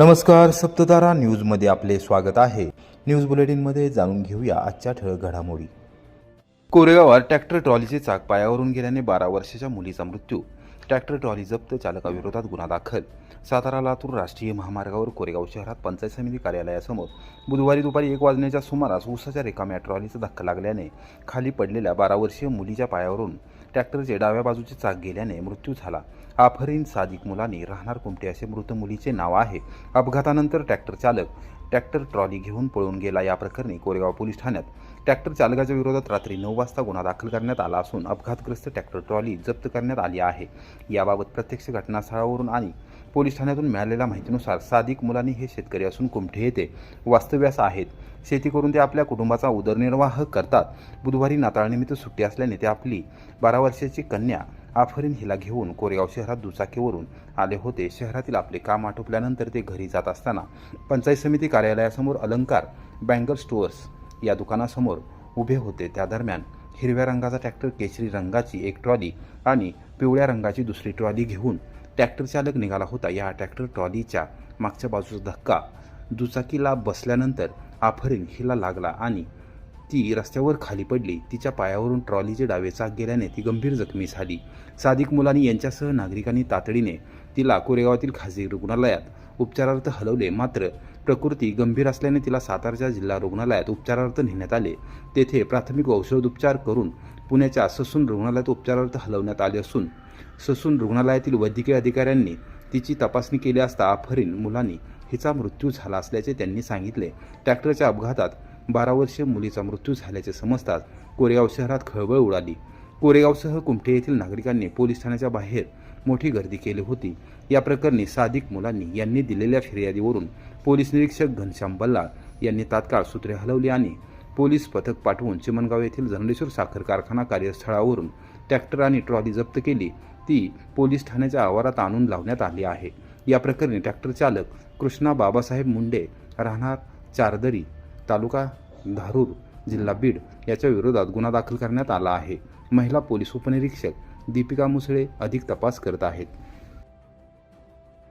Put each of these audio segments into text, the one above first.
नमस्कार सप्ततारा न्यूजमध्ये आपले स्वागत आहे. न्यूज बुलेटिनमध्ये जाणून घेऊया आजच्या ठळक घडामोडी. कोरेगावात ट्रॅक्टर ट्रॉलीचे चाक पायावरून गेल्याने बारा वर्षाच्या मुलीचा मृत्यू. ट्रॅक्टर ट्रॉली जप्त चालकाविरोधात गुन्हा दाखल. सातारा लातूर राष्ट्रीय महामार्गावर कोरेगाव शहरात पंचायत समिती कार्यालयासमोर बुधवारी दुपारी एक वाजण्याच्या सुमारास ऊसाच्या रिकाम्या ट्रॉलीचा धक्का लागल्याने खाली पडलेल्या बारा वर्षीय मुलीच्या पायावरून ट्रॅक्टरचे डाव्या बाजूचे चाक गेल्याने मृत्यू झाला. आफरीन सादिक मुलानी राहणार कुमटे असे मृत मुलीचे नाव आहे? अपघातानंतर ट्रॅक्टर चालक ट्रॅक्टर ट्रॉली घेऊन पळून गेला. या प्रकरणी कोरेगाव पोलीस ठाण्यात ट्रॅक्टर चालकाच्या विरोधात रात्री नऊ वाजता गुन्हा दाखल करण्यात आला असून अपघातग्रस्त ट्रॅक्टर ट्रॉली जप्त करण्यात आली आहे. याबाबत प्रत्यक्ष घटनास्थळावरून आणि पोलीस ठाण्यातून मिळालेल्या माहितीनुसार सादिक मुलांनी हे शेतकरी असून कुमठे येथे वास्तव्यास आहेत शेती करून ते आपल्या कुटुंबाचा उदरनिर्वाह करतात. बुधवारी नाताळनिमित्त सुट्टी असल्याने ते आपली बारा वर्षाची कन्या आफरीन हिला घेऊन कोरेगाव शहरात दुचाकीवरून आले होते. शहरातील आपले काम आटोपल्यानंतर ते घरी जात असताना पंचायत समिती कार्यालयासमोर अलंकार बँगल स्टोअर्स या दुकानासमोर उभे होते. त्या दरम्यान हिरव्या रंगाचा ट्रॅक्टर केशरी रंगाची एक ट्रॉली आणि पिवळ्या रंगाची दुसरी ट्रॉली घेऊन ट्रॅक्टर चालक निघाला होता. या ट्रॅक्टर ट्रॉलीच्या मागच्या बाजूचा धक्का दुचाकीला बसल्यानंतर आफरीन हिला लागला आणि ती रस्त्यावर खाली पडली. तिच्या पायावरून ट्रॉलीचे डावे चाक गेल्याने ती गंभीर जखमी झाली. सादिक मुलानी यांच्यासह नागरिकांनी तातडीने तिला कोरेगावातील खाजगी रुग्णालयात उपचारार्थ हलवले. मात्र प्रकृती गंभीर असल्याने तिला सातारच्या जिल्हा रुग्णालयात उपचारार्थ नेण्यात आले. तेथे प्राथमिक औषधोपचार करून पुण्याच्या ससून रुग्णालयात उपचारार्थ हलवण्यात आले असून ससून रुग्णालयातील वैद्यकीय अधिकाऱ्यांनी तिची तपासणी केली असता आफरीन मुलांनी हिचा मृत्यू झाला असल्याचे त्यांनी सांगितले. ट्रॅक्टरच्या अपघातात बारा वर्षीय मुलीचा मृत्यू झाल्याचे समजताच कोरेगाव शहरात खळबळ उडाली. कोरेगावसह कुमठे येथील नागरिकांनी पोलीस ठाण्याच्या बाहेर मोठी गर्दी केली होती. या प्रकरणी सादिक मुलांनी यांनी दिलेल्या फिर्यादीवरून पोलीस निरीक्षक घनश्याम बल्लाळ यांनी तात्काळ सूत्रे हलवली आणि पोलीस पथक पाठवून चिमणगाव येथील जनरेश्वर साखर कारखाना कार्यस्थळावरून ट्रॅक्टर आणि ट्रॉली जप्त केली. ती पोलीस ठाण्याच्या आवारात आणून लावण्यात आली आहे. या प्रकरणी ट्रॅक्टर चालक कृष्णा बाबासाहेब मुंडे राहणार चारदरी तालुका धारूर जिल्हा बीड याच्या विरोधात गुन्हा दाखल करण्यात आला आहे. महिला पोलीस उपनिरीक्षक दीपिका मुसळे अधिक तपास करत आहेत.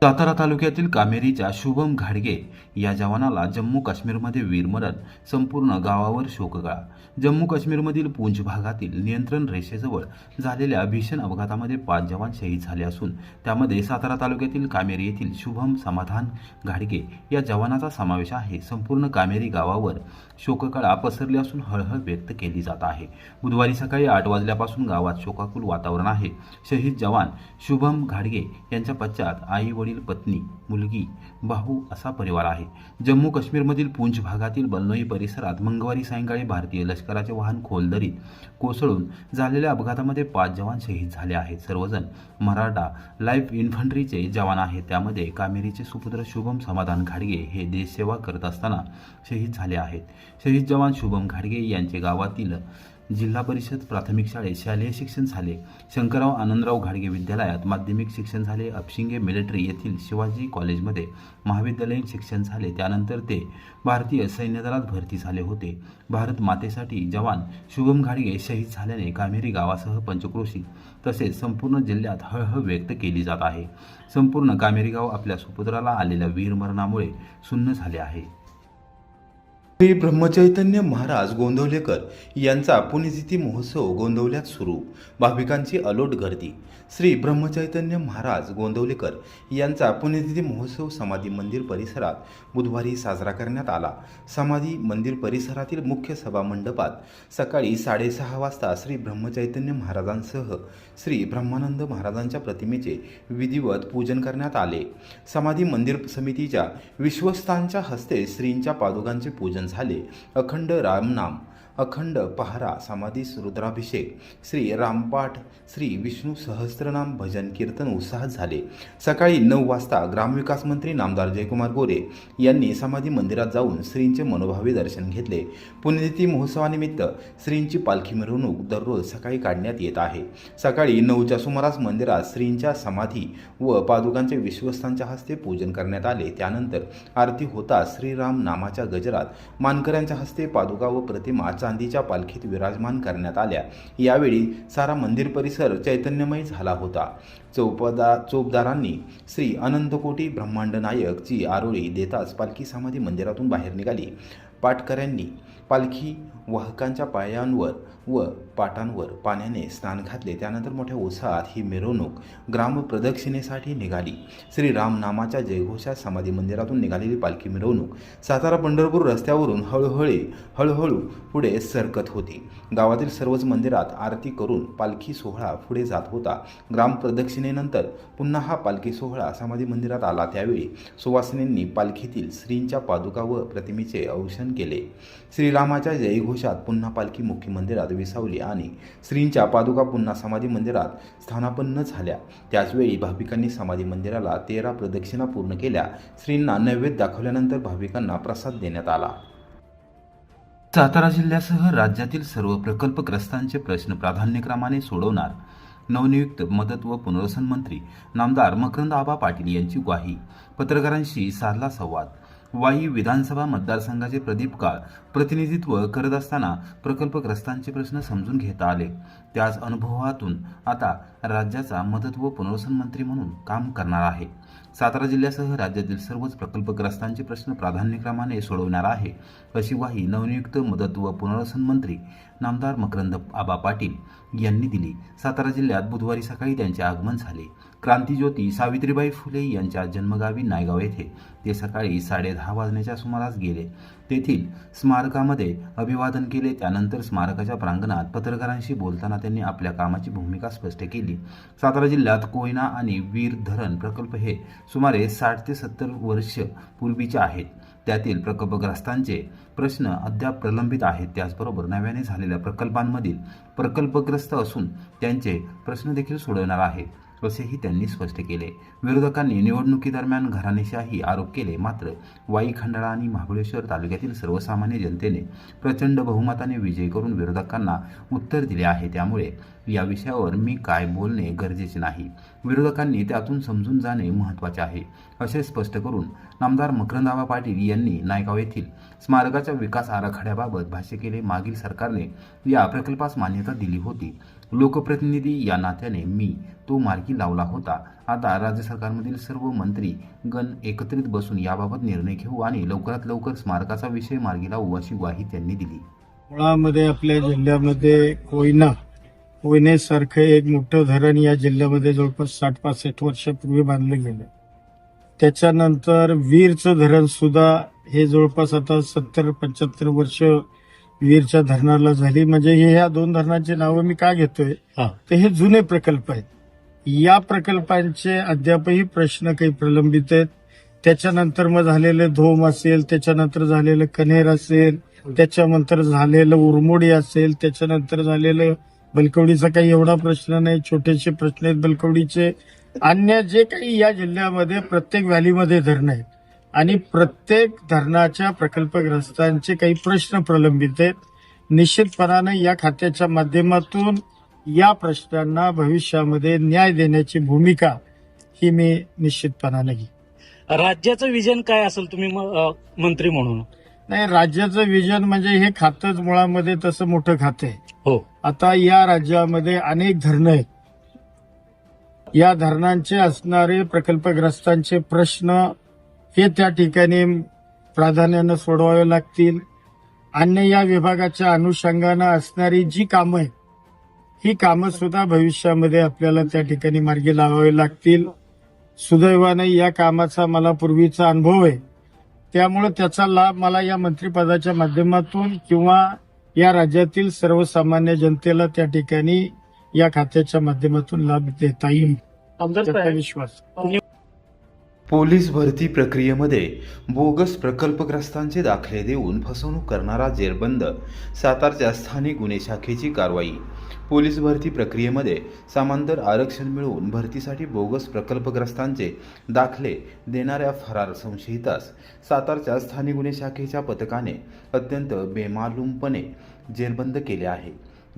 सातारा तालुक्यातील कामेरीच्या शुभम घाडगे या जवानाला जम्मू काश्मीरमध्ये वीरमरण संपूर्ण गावावर शोकगळा. जम्मू काश्मीरमधील पूंछ भागातील नियंत्रण रेषेजवळ झालेल्या भीषण अपघातामध्ये पाच जवान शहीद झाले असून त्यामध्ये सातारा तालुक्यातील कामेरी येथील शुभम समाधान घाडगे या जवानाचा समावेश आहे. संपूर्ण कामेरी गावावर शोककळा पसरली असून हळहळ व्यक्त केली जात आहे. बुधवारी सकाळी आठ वाजल्यापासून गावात शोकाकुल वातावरण आहे. शहीद जवान शुभम घाडगे यांच्या पश्चात आई वडील पत्नी मुलगी भाऊ असा परिवार आहे. जम्मू काश्मीरमधील पूंछ भागातील बलनोई परिसरात मंगळवारी सायंकाळी भारतीय लष्कराचे वाहन खोलदरीत कोसळून झालेल्या अपघातामध्ये पाच जवान शहीद झाले आहेत. सर्वजण मराठा लाईफ इन्फंट्रीचे जवान आहेत. त्यामध्ये कामेरीचे सुपुत्र शुभम समाधान घाडगे हे देशसेवा करत असताना शहीद झाले आहेत. शहीद जवान शुभम घाडगे यांचे गावातील जिल्हा परिषद प्राथमिक शाळेत शालेय शिक्षण झाले. शंकरराव आनंदराव घाडगे विद्यालयात माध्यमिक शिक्षण झाले. अपशिंगे मिलिटरी येथील शिवाजी कॉलेजमध्ये महाविद्यालयीन शिक्षण झाले. त्यानंतर ते भारतीय सैन्य दलात भरती झाले होते. भारत मातेसाठी जवान शुभम घाडगे शहीद झाल्याने कामेरी गावासह पंचक्रोशी तसेच संपूर्ण जिल्ह्यात हळहळ व्यक्त केली जात आहे. संपूर्ण कामेरी गाव आपल्या सुपुत्राला आलेल्या वीरमरणामुळे सुन्न झाले आहे. श्री ब्रह्मचैतन्य महाराज गोंदवलेकर यांचा पुण्यतिथी महोत्सव गोंदवल्यात सुरू. भाविकांची अलोट गर्दी. श्री ब्रह्मचैतन्य महाराज गोंदवलेकर यांचा पुण्यतिथी महोत्सव समाधी मंदिर परिसरात बुधवारी साजरा करण्यात आला. समाधी मंदिर परिसरातील मुख्य सभा मंडपात सकाळी साडेसहा वाजता श्री ब्रह्मचैतन्य महाराजांसह श्री ब्रह्मानंद महाराजांच्या प्रतिमेचे विधिवत पूजन करण्यात आले. समाधी मंदिर समितीच्या विश्वस्तांच्या हस्ते श्रींच्या पादुकांचे पूजन झाले. अखंड रामनाम अखंड पहारा समाधी रुद्राभिषेक श्री रामपाठ श्री विष्णू सहस्त्रनाम भजन कीर्तन उत्साहात झाले. सकाळी नऊ वाजता ग्रामविकास मंत्री नामदार जयकुमार गोरे यांनी समाधी मंदिरात जाऊन श्रींचे मनोभावे दर्शन घेतले. पुण्यतिथी महोत्सवानिमित्त श्रींची पालखी मिरवणूक दररोज सकाळी काढण्यात येत आहे. सकाळी नऊच्या सुमारास मंदिरात श्रींच्या समाधी व पादुकांचे विश्वस्तांच्या हस्ते पूजन करण्यात आले. त्यानंतर आरती होता श्रीराम नामाच्या गजरात मानकऱ्यांच्या हस्ते पादुका व प्रतिमा चांदीच्या पालखीत विराजमान करण्यात आल्या. यावेळी सारा मंदिर परिसर चैतन्यमय झाला होता. चौपदा चोपदारांनी श्री अनंतकोटी ब्रह्मांड नायकची आरोळी देताच पालखी समाधी मंदिरातून बाहेर निघाली. पाटकऱ्यांनी पालखी वाहकांच्या पायांवर व पाटांवर पाण्याने स्नान घातले. त्यानंतर मोठ्या उत्साहात ही मिरवणूक ग्रामप्रदक्षिणेसाठी निघाली. श्री रामनामाच्या जयघोषात समाधी मंदिरातून निघालेली पालखी मिरवणूक सातारा पंढरपूर रस्त्यावरून हळूहळू हळूहळू पुढे सरकत होती. गावातील सर्वच मंदिरात आरती करून पालखी सोहळा पुढे जात होता. ग्रामप्रदक्षिणेनंतर पुन्हा हा पालखी सोहळा समाधी मंदिरात आला. त्यावेळी सुवासिनींनी पालखीतील श्रींच्या पादुका व प्रतिमेचे औषण केले. श्रीरामाच्या जयघोषात पुन्हा पालखी मुख्य मंदिरात विसावली आणि श्रींच्या पादुका पुन्हा समाधी मंदिरात स्थानापन्न झाल्या. त्याचवेळी भाविकांनी समाधी मंदिराला तेरा प्रदक्षिणा पूर्ण केल्या. श्रींना नैवेद्य दाखवल्यानंतर भाविकांना प्रसाद देण्यात आला. सातारा जिल्ह्यासह राज्यातील सर्व प्रकल्पग्रस्तांचे प्रश्न प्राधान्यक्रमाने सोडवणार नवनियुक्त मदत व पुनर्वसन मंत्री नामदार मकरंद आबा पाटील यांची ग्वाही. पत्रकारांशी साधला संवाद. वाई विधानसभा मतदारसंघाचे प्रदीप काळ प्रतिनिधित्व करत असताना प्रकल्पग्रस्तांचे प्रश्न समजून घेता आले. त्याच अनुभवातून आता राज्याचा मदत व पुनर्वसन मंत्री म्हणून काम करणार आहे. सातारा जिल्ह्यासह राज्यातील सर्वच प्रकल्पग्रस्तांचे प्रश्न प्राधान्यक्रमाने सोडवणार आहे अशी ग्वाही नवनियुक्त मदत व पुनर्वसन मंत्री नामदार मकरंद आबा पाटील यांनी दिली. सातारा जिल्ह्यात बुधवारी सकाळी त्यांचे आगमन झाले. क्रांतीज्योती सावित्रीबाई फुले यांच्या जन्मगावी नायगाव येथे. ते सकाळी साडेदहा वाजण्याच्या सुमारास गेले. तेथील स्मारकामध्ये अभिवादन केले. त्यानंतर स्मारकाच्या प्रांगणात पत्रकारांशी बोलताना त्यांनी आपल्या कामाची भूमिका स्पष्ट केली. सातारा जिल्ह्यात कोयना आणि वीर धरण प्रकल्प हे सुमारे साठ ते सत्तर वर्ष पूर्वीचे आहेत. त्यातील प्रकल्पग्रस्तांचे प्रश्न अद्याप प्रलंबित आहेत. त्याचबरोबर नव्याने झालेल्या प्रकल्पांमधील प्रकल्पग्रस्त असून त्यांचे प्रश्न देखील सोडवणार आहे असेही त्यांनी स्पष्ट केले. विरोधकांनी निवडणुकीदरम्यान घराणेशाही आरोप केले. मात्र वाई खंडाळा आणि महाबळेश्वर तालुक्यातील सर्वसामान्य जनतेने प्रचंड बहुमताने विजय करून विरोधकांना उत्तर दिले आहे. त्यामुळे या विषयावर मी काय बोलणे गरजेचे नाही. विरोधकांनी त्यातून समजून जाणे महत्त्वाचे आहे असे स्पष्ट करून नामदार मकरंदाबा पाटील यांनी नायगाव येथील स्मारकाच्या विकास आराखड्याबाबत भाष्य केले. मागील सरकारने या प्रकल्पास मान्यता दिली होती. लोकप्रतिनिधी या नात्याने मी तो मार्गी लावला होता. आता राज्य सरकारमधील सर्व मंत्री गण एकत्रित बसून याबाबत निर्णय घेऊ आणि लवकरात लवकर स्मारकाचा विषय मार्गी लावू अशी ग्वाही त्यांनी दिली. मुळामध्ये आपल्या जिल्ह्यामध्ये कोयना कोयनेसारखं एक मोठं धरण या जिल्ह्यामध्ये जवळपास साठ पासष्ट वर्षापूर्वी बांधलं गेलं. त्याच्यानंतर वीरचं धरण सुद्धा हे जवळपास आता सत्तर पंच्याहत्तर वर्ष वीरच्या धरणाला झाली. म्हणजे हे ह्या दोन धरणांची नावं मी का घेतोय? तर हे जुने प्रकल्प आहेत. या प्रकल्पांचे अद्यापही प्रश्न काही प्रलंबित आहेत. त्याच्यानंतर मग झालेलं धोम असेल त्याच्यानंतर झालेलं कन्हेर असेल त्याच्यानंतर झालेलं उरमोडी असेल त्याच्यानंतर झालेलं बलकवडीचा काही एवढा प्रश्न नाही छोटेसे प्रश्न आहेत बलकवडीचे. अन्य जे काही या जिल्ह्यामध्ये प्रत्येक व्हॅलीमध्ये धरणं आहेत. आणि प्रत्येक धरणाच्या प्रकल्पग्रस्तांचे काही प्रश्न प्रलंबित आहेत. निश्चितपणाने या खात्याच्या माध्यमातून या प्रश्नांना भविष्यामध्ये न्याय देण्याची भूमिका ही मी निश्चितपणाने घेईन. राज्याचं विजन काय असेल तुम्ही म- मंत्री म्हणून? नाही राज्याचं विजन म्हणजे हे खातंच मुळामध्ये तसं मोठं खातं आहे. हो. आता या राज्यामध्ये अनेक धरणं आहेत. या धरणांचे असणारे प्रकल्पग्रस्तांचे प्रश्न हे त्या ठिकाणी प्राधान्यानं सोडवावे लागतील. अन्य या विभागाच्या अनुषंगानं असणारी जी कामं आहेत ही कामं सुद्धा भविष्यामध्ये आपल्याला त्या ठिकाणी मार्गी लावावी लागतील. सुदैवाने या कामाचा मला पूर्वीचा अनुभव आहे. त्यामुळे त्याचा लाभ मला या मंत्रिपदाच्या माध्यमातून किंवा या राज्यातील सर्वसामान्य जनतेला त्या ठिकाणी या खात्याच्या माध्यमातून लाभ देता येईल. विश्वास. पोलीस भरती प्रक्रियेमध्ये बोगस प्रकल्पग्रस्तांचे दाखले देऊन फसवणूक करणारा जेरबंद सातारच्या स्थानिक गुन्हे शाखेची कारवाई पोलीस भरती प्रक्रियेमध्ये समांतर आरक्षण मिळवून भरतीसाठी बोगस प्रकल्पग्रस्तांचे दाखले देणाऱ्या फरार संशयितास सातारच्या स्थानिक गुन्हे शाखेच्या पथकाने अत्यंत बेमालूमपणे जेरबंद केले आहे.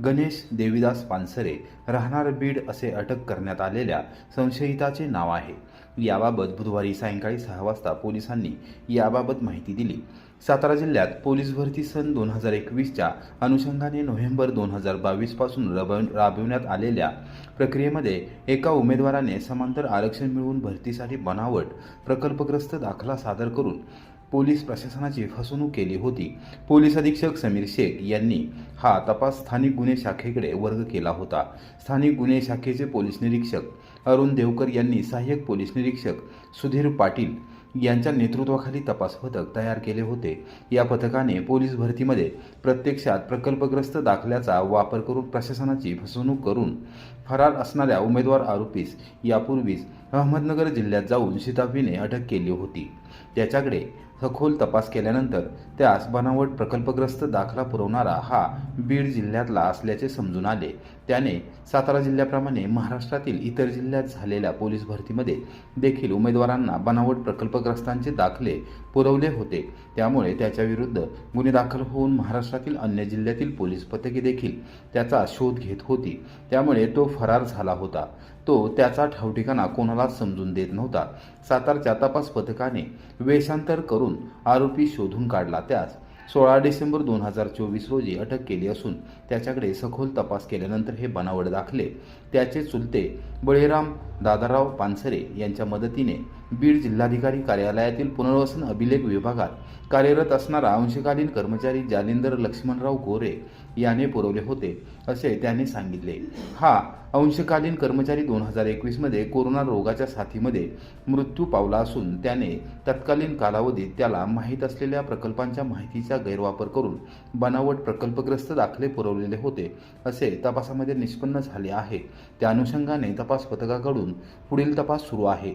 गणेश देविदास पानसरे राहणार बीड असे अटक करण्यात आलेल्या संशयिताचे नाव आहे. याबाबत बुधवारी सायंकाळी सहा वाजता पोलिसांनी याबाबत माहिती दिली. सातारा जिल्ह्यात पोलीस भरती सन दोन हजार एकवीसच्या अनुषंगाने नोव्हेंबर दोन हजार बावीसपासून राबव- राबविण्यात आलेल्या प्रक्रियेमध्ये एका उमेदवाराने समांतर आरक्षण मिळवून भरतीसाठी बनावट प्रकल्पग्रस्त दाखला सादर करून पोलीस प्रशासनाची फसवणूक केली होती. पोलीस अधीक्षक समीर शेख यांनी हा तपास स्थानिक गुन्हे शाखेकडे वर्ग केला होता. स्थानिक गुन्हे शाखेचे पोलीस निरीक्षक अरुण देवकर यांनी सहाय्यक पोलीस निरीक्षक सुधीर पाटील यांच्या नेतृत्वाखाली तपास पथक तयार केले होते. या पथकाने पोलीस भरतीमध्ये प्रत्यक्षात प्रकल्पग्रस्त दाखल्याचा वापर करून प्रशासनाची फसवणूक करून फरार असणाऱ्या उमेदवार आरोपीस यापूर्वीच अहमदनगर जिल्ह्यात जाऊन शिताफीने अटक केली होती. त्याच्याकडे सखोल तपास केल्यानंतर त्यास बनावट प्रकल्पग्रस्त दाखला पुरवणारा हा बीड जिल्ह्यातला असल्याचे समजून आले. त्याने सातारा जिल्ह्याप्रमाणे महाराष्ट्रातील इतर जिल्ह्यात झालेल्या पोलीस भरतीमध्ये देखील उमेदवारांना बनावट प्रकल्पग्रस्तांचे दाखले पुरवले होते. त्यामुळे त्याच्याविरुद्ध गुन्हे दाखल होऊन महाराष्ट्रातील अन्य जिल्ह्यातील पोलीस पथके देखील त्याचा शोध घेत होती. त्यामुळे तो फरार झाला होता. तो त्याचा ठावठिकाणा कोणालाच समजून देत नव्हता. सातारच्या तपास पथकाने वेषांतर करून आरोपी शोधून काढला. त्यास सोळा डिसेंबर दोन हजार चोवीस रोजी अटक केली असून त्याच्याकडे सखोल तपास केल्यानंतर हे बनावट दाखले. त्याचे चुलते बळीराम दादाराव पानसरे यांच्या मदतीने बीड जिल्हाधिकारी कार्यालयातील पुनर्वसन अभिलेख विभागात कार्यरत असणारा अंशकालीन कर्मचारी जालिंदर लक्ष्मणराव गोरे याने पुरवले होते असे त्यांनी सांगितले. हा अंशकालीन कर्मचारी दोन हजार एकवीसमध्ये कोरोना रोगाच्या साथीमध्ये मृत्यू पावला असून त्याने तत्कालीन कालावधीत त्याला माहीत असलेल्या प्रकल्पांच्या माहितीचा गैरवापर करून बनावट प्रकल्पग्रस्त दाखले पुरवलेले होते असे तपासामध्ये निष्पन्न झाले आहे. त्या अनुषंगाने तपास पथकाकडून पुढील तपास सुरू आहे.